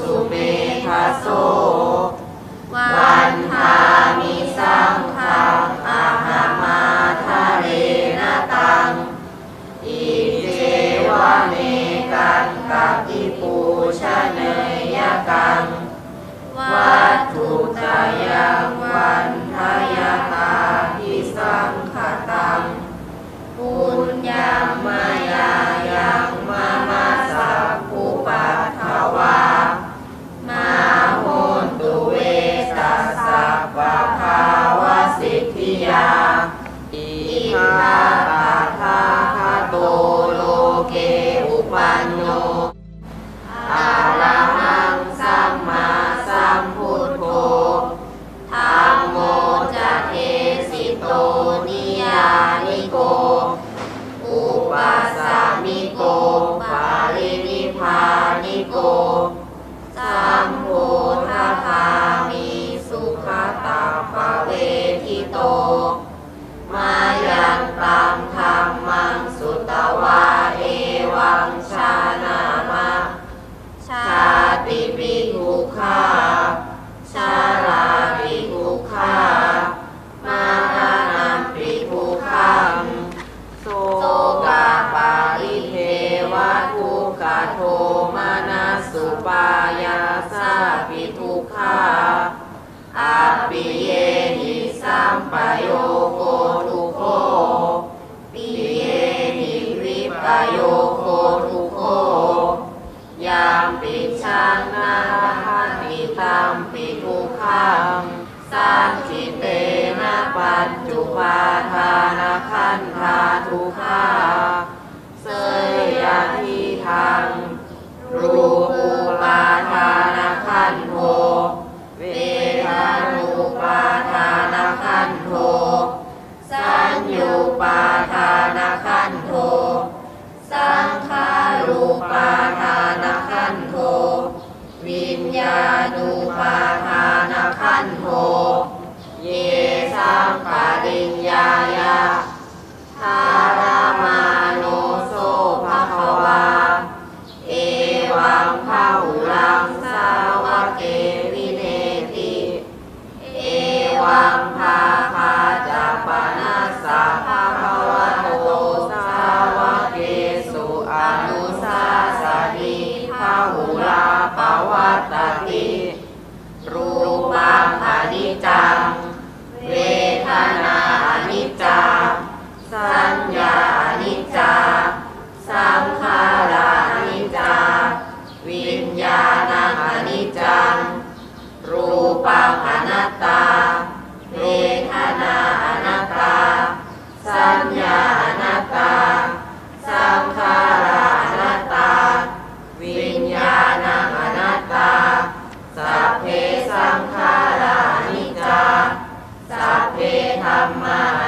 สุเมคาโสวันทามิสังขังอาหามาทะเรนตัง อิเจวะเมกันกับอิปูชะเนยกัง วัตถุตายัง 多利亚。 กโยโคทุโคยามปิชัง ธรรมา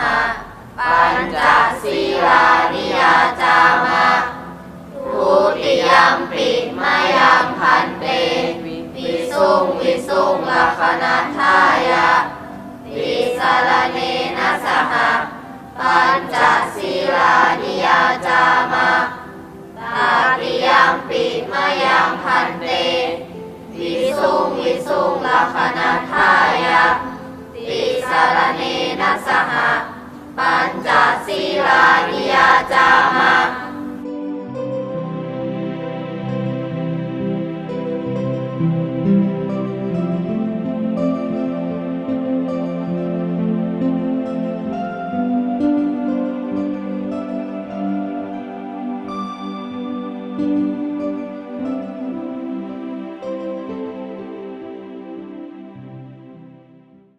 หปัญจศีลานิยาจามะทุติยมปิมายังพันเตวิสุงวิสุงลัคนาทายะติสารเนนะสหปัญจศีลานิยาจามะตาติยมปิมายังพันเตวิสุงวิสุงลัคนาทายะ ติ